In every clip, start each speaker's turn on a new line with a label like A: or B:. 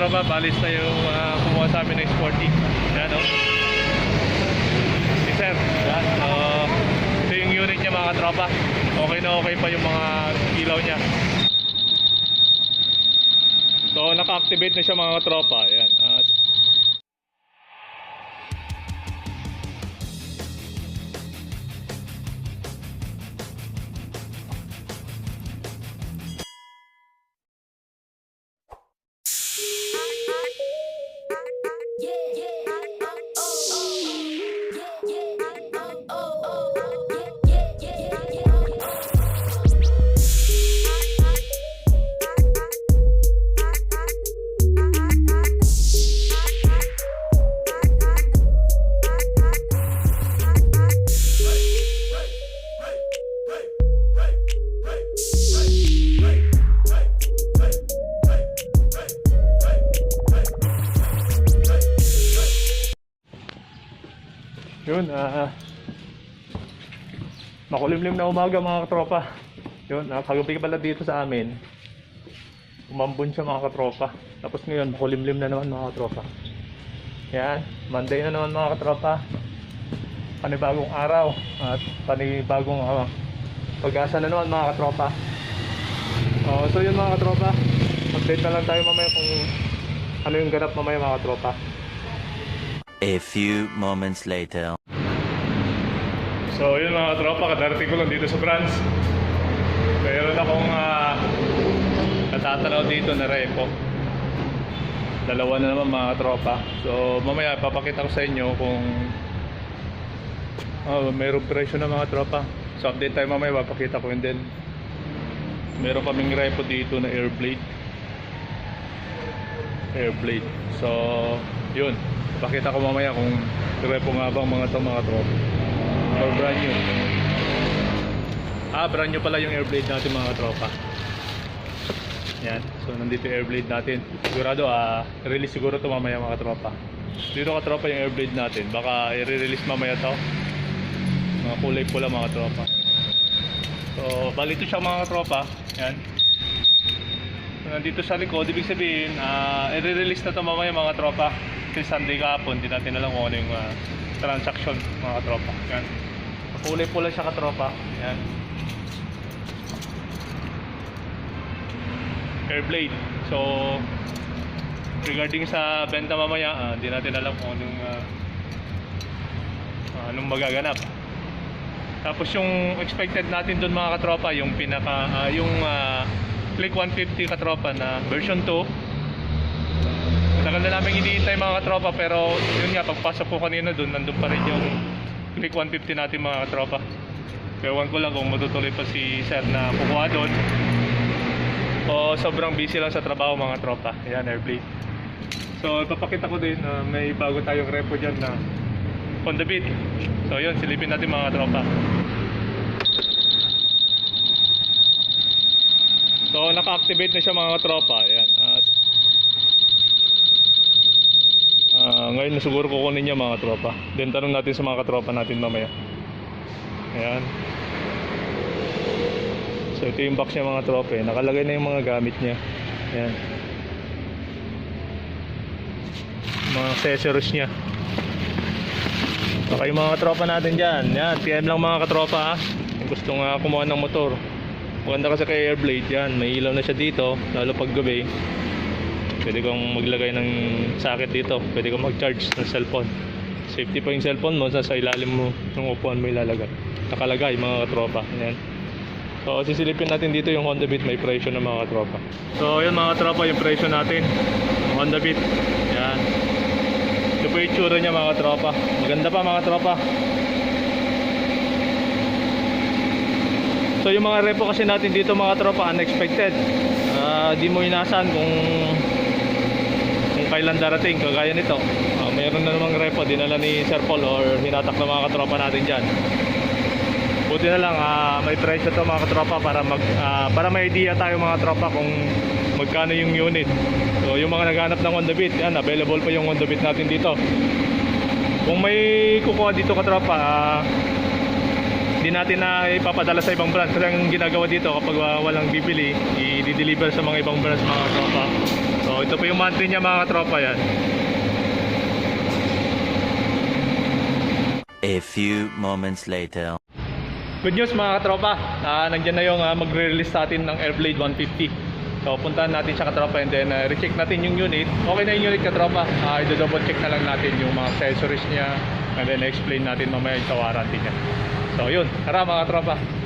A: tropa, balis na yung ah, kumuha sa amin ng sporty. Yan o. Si Sir. Yan. So, ito yung unit niya mga tropa. Okay na okay pa yung mga ilaw niya. So, naka-activate na siya mga tropa. Yan. Yun, ah... makulimlim na umaga mga katropa. Yun, ah, kagabi pala dito sa amin. Umambon siya mga katropa. Tapos ngayon, makulimlim na naman mga katropa. Yan, Monday na naman mga katropa. Panibagong araw at panibagong ah, pag-asa na naman mga katropa. Oh, so yun mga katropa. Update na lang tayo mamaya kung ano yung ganap mamaya mga katropa.
B: A few moments later.
A: So yun mga tropa, kadarating ko lang dito sa branch. Mayroon akong uh, natatanaw dito na repo. Dalawa na naman mga tropa. So mamaya papakita ko sa inyo kung oh, mayroong presyo na mga tropa. So update tayo mamaya, papakita ko and then meron kaming repo dito na airblade. Airblade. So yun, papakita ko mamaya kung repo nga bang mga to mga tropa. Or brand new ah brand new pala yung airblade natin mga tropa. Yan. So nandito yung airblade natin. Sigurado ah release siguro to mamaya mga tropa. Dito ka tropa yung airblade natin. Baka i-release mamaya to. Mga kulay pula mga tropa. So bali ito siya mga tropa. Yan. So, nandito sa likod ibig sabihin ah i-release na to mamaya mga tropa kasi Sunday kahapon di natin alam kung ano yung ah, transaction mga tropa yan. Kulay pula siya katropa. Yan. Airblade. So regarding sa benta mamaya ah, hindi natin alam kung anong ah, anong magaganap. Tapos yung expected natin doon mga katropa yung pinaka ah, yung ah, click 150 katropa na version 2 Tagal na namin iniintay mga katropa pero yun nga pagpasok ko kanina doon nandun pa rin yung click 150 natin mga katropa. Ewan ko lang kung matutuloy pa si sir na kukuha doon o sobrang busy lang sa trabaho mga tropa. Ayan, airblade. So ipapakita ko din na may bago tayong repo dyan na on the beat. So yun, silipin natin mga tropa. So naka-activate na siya mga tropa. Ayan. Ah, Ah, ngayon na siguro kukunin niya mga tropa. Then tanong natin sa mga katropa natin mamaya. Ayan. So ito yung box niya mga tropa eh. Nakalagay na yung mga gamit niya. Ayan. Mga accessories niya. Okay mga katropa natin dyan. Yan, PM lang mga katropa ha. Kung gusto nga kumuha ng motor. Maganda kasi kay Airblade yan. May ilaw na siya dito. Lalo pag gabi. Pwede kang maglagay ng socket dito. Pwede kang mag-charge ng cellphone. Safety pa yung cellphone mo. Sa ilalim mo ng upuan mo ilalagay. Nakalagay mga katropa. Ayan. So sisilipin natin dito yung Honda Beat. May presyo ng mga katropa. So yun mga katropa yung presyo natin. Yung Honda Beat. Yan. Ito po yung tsura niya mga katropa. Maganda pa mga tropa. So yung mga repo kasi natin dito mga tropa unexpected. Ah, di mo inasahan kung kailan darating kagaya nito. Ah, mayroon na namang repo dinala ni Sir Paul or hinatak ng mga katropa natin diyan. Buti na lang ah, may presyo to mga katropa para mag ah, para may idea tayo mga tropa kung magkano yung unit. So yung mga naghanap ng Honda Beat, yan available pa yung Honda Beat natin dito. Kung may kukuha dito katropa, hindi natin na ipapadala sa ibang branch kasi ang ginagawa dito kapag uh, walang bibili i-deliver sa mga ibang branch mga tropa so Ito po yung monthly niya mga katropa yan.
B: A few moments later.
A: Good news mga katropa. Ah, nandiyan na yung ah, magre-release natin ng Airblade 150. So puntahan natin siya katropa and then ah, recheck natin yung unit. Okay na yung unit katropa. Ah, i-double check na lang natin yung mga accessories niya and then explain natin mamaya yung sa warranty niya. So yun, tara mga katropa.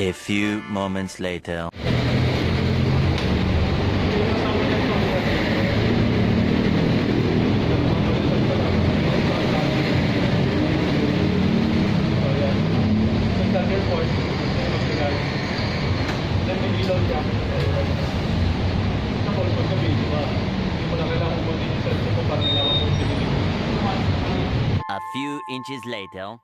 B: A few moments later. A few inches later.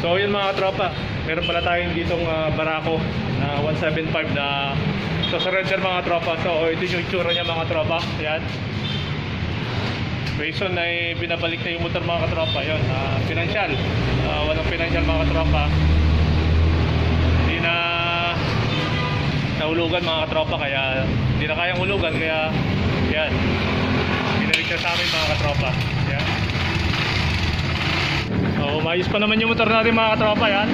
A: So yun mga tropa, meron pala tayong ditong ah, barako na 175 na so surrender mga tropa. So ito yung itsura niya mga tropa. Yan. Reason ay binabalik na yung motor mga tropa. Yun, ah, financial. Ah, walang financial mga tropa. Hindi na nahulugan mga tropa kaya hindi na kayang hulugan kaya yan. Binalik na sa amin mga tropa. Yan. Oo, maayos pa naman yung motor natin mga katropa yan.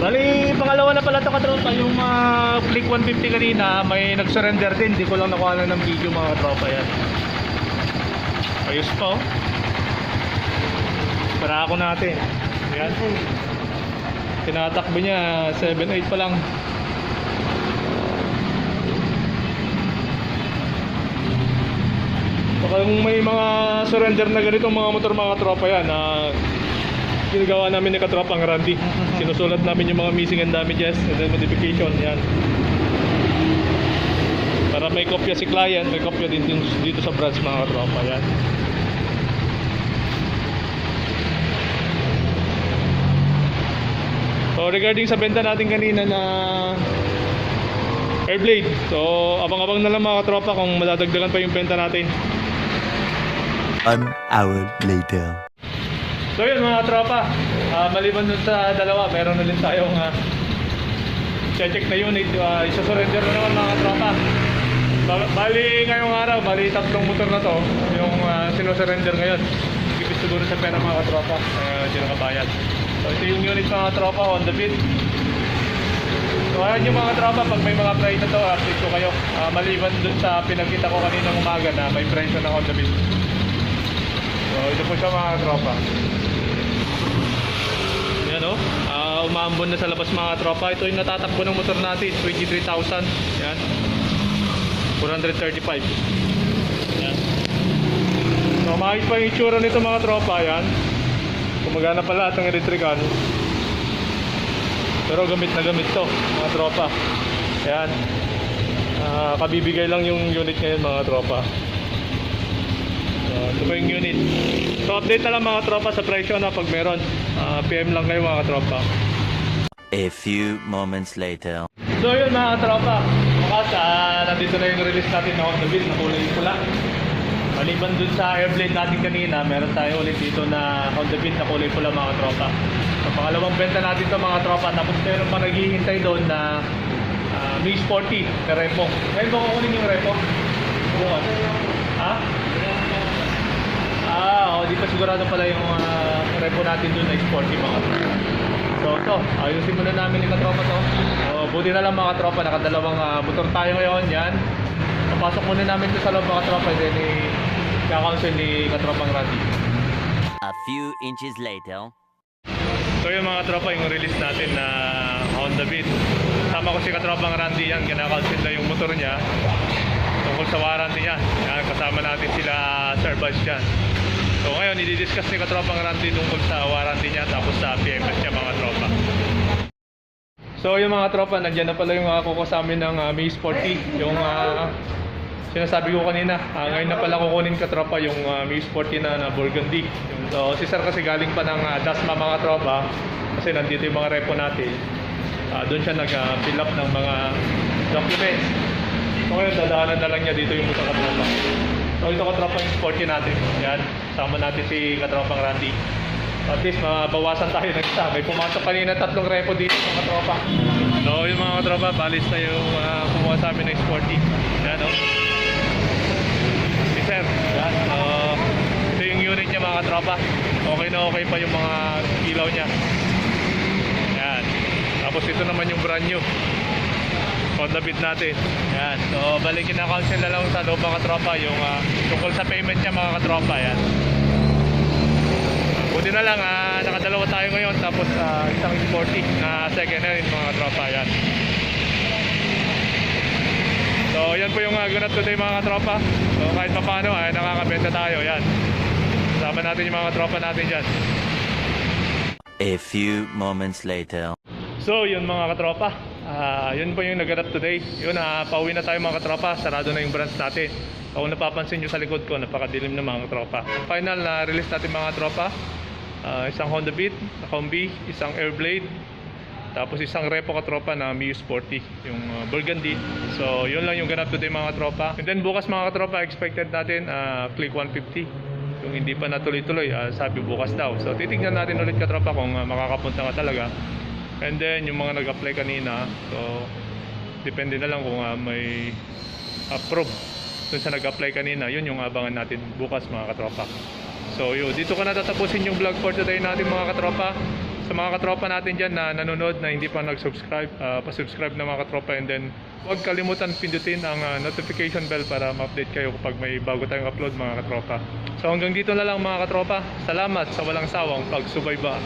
A: Bali, pangalawa na pala ito katropa. Yung uh, Click 150 kanina, may nag-surrender din. Hindi ko lang nakuha na ng video mga katropa yan. Ayos pa oh. Para ako natin. Yan. Tinatakbo niya, 7.8 pa lang. Baka kung may mga surrender na ganitong mga motor mga tropa yan na ginagawa namin ni katropang Randy. Sinusulat namin yung mga missing and damages and then modification yan. Para may kopya si client, may kopya din dito, dito sa branch mga katropa yan. So regarding sa benta natin kanina na Airblade. So abang-abang na lang mga katropa kung madadagdagan pa yung benta natin.
B: One hour later.
A: So yun mga tropa, Ah, maliban dun sa dalawa, meron na rin tayong uh, check na unit, uh, isa-surrender na naman mga tropa. Ba- Bali ngayong araw, bali tatlong motor na to, yung uh, sinusurrender ngayon. Gipit siguro sa pera mga tropa, uh, hindi nakabayad. So ito yung unit mga tropa on the beat. So ayan yung mga tropa, pag may mga price na to, update ko kayo. Ah, maliban dun sa pinagkita ko kaninang umaga na may presyo ng Honda Beat. So ito po siya mga tropa. Yan o, Ah, umaambon na sa labas mga tropa. Ito yung natatakbo ng motor natin, 23,000. Yan. 435. Yan. So makikita pa yung itsura nito mga tropa. Yan. Kumagana pala at ang. Pero gamit na gamit to, mga tropa. Ayan. Ah, kabibigay lang yung unit ngayon mga tropa. So, ito pa yung unit. So update na lang mga tropa sa presyo na pag meron. Ah, PM lang kayo mga tropa.
B: A few moments later.
A: So yun mga tropa. Bukas ah, nandito na yung release natin ng Honda Beat na kulay pula. Maliban dun sa airblade natin kanina, meron tayo ulit dito na Honda Beat na kulay pula mga tropa. So pangalawang benta natin to mga tropa. Tapos meron pa naghihintay doon na uh, Mi Sporty na repo. Ngayon ba kukunin yung repo? Bukas. Ha? Ah, oh, di pa sigurado pala yung ah, repo natin doon na Sporty mga tropa. So ito, ayusin muna namin yung katropa to. So, buti na lang mga tropa, nakadalawang ah, motor tayo ngayon, yan. Papasok muna namin ito sa loob mga tropa, then eh, kakounsel ni katropang Randy.
B: A few inches later.
A: So yung mga tropa, yung release natin na Honda Beat. Sama ko si katropang Randy yan, kinakounsel na yung motor niya. Tungkol sa warranty niya. Yan, kasama natin sila Sir Buzz dyan. So ngayon, i-discuss ni katropang Randy tungkol sa warranty niya tapos sa PMS niya mga tropa. So yung mga tropa, nandiyan na pala yung uh, kuko sa amin ng uh, Mi Sporty. Yung ah, sinasabi ko kanina, ah, ngayon na pala kukunin ka tropa yung uh, Mi Sporty na, na Burgundy. So si Sir kasi galing pa ng ah, Dasma mga tropa kasi nandito yung mga repo natin. Ah, doon siya nag-fill up ng mga documents. So ngayon, dadaanan na lang niya dito yung mga katropa. So ito katropa yung Sporty natin. Yan, sama natin si katropang Randy. At least mabawasan tayo ng isa. May pumasok kanina tatlong repo dito mga tropa. So yung mga tropa, balis yung uh, kumuha sa amin ng sporty. Yan o. Si Sir. Yan. So, ito yung unit niya mga tropa. Okay na okay pa yung mga ilaw niya. Yan. Tapos ito naman yung brand new. Honda Beat natin. Yan. So balikin na council na lang sa loob mga tropa yung uh, tungkol sa payment niya mga katropa. Yan. Buti na lang, ah, nakadalawa tayo ngayon tapos ah, isang sporty na second hand mga tropa yan. So yan po yung uh, ganap today mga tropa. So kahit pa paano ay nakakabenta tayo yan. Sama natin yung mga tropa natin dyan.
B: A few moments later.
A: So yun mga katropa. Ah, yun po yung naganap today. Yun, ah, pauwi na tayo mga katropa. Sarado na yung branch natin. Kung napapansin nyo sa likod ko, napakadilim na mga katropa. Final na release natin mga katropa. Ah, isang Honda Beat, na combi, isang Airblade, tapos isang repo katropa na Miu Sporty, yung ah, Burgundy. So, yun lang yung ganap today mga katropa. And then bukas mga katropa, expected natin ah, click 150. Yung hindi pa natuloy-tuloy, ah, sabi bukas daw. So, titignan natin ulit katropa kung ah, makakapunta ka talaga. And then, yung mga nag-apply kanina, so, depende na lang kung ah, may approve dun sa nag-apply kanina. Yun yung abangan natin bukas mga katropa. So, yun. Dito ko na tatapusin yung vlog for today natin mga katropa. Sa mga katropa natin dyan na nanonood na hindi pa nag-subscribe, ah, pa-subscribe na mga katropa. And then, huwag kalimutan pindutin ang ah, notification bell para ma-update kayo kapag may bago tayong upload mga katropa. So, hanggang dito na lang mga katropa. Salamat sa walang sawang pagsubayba.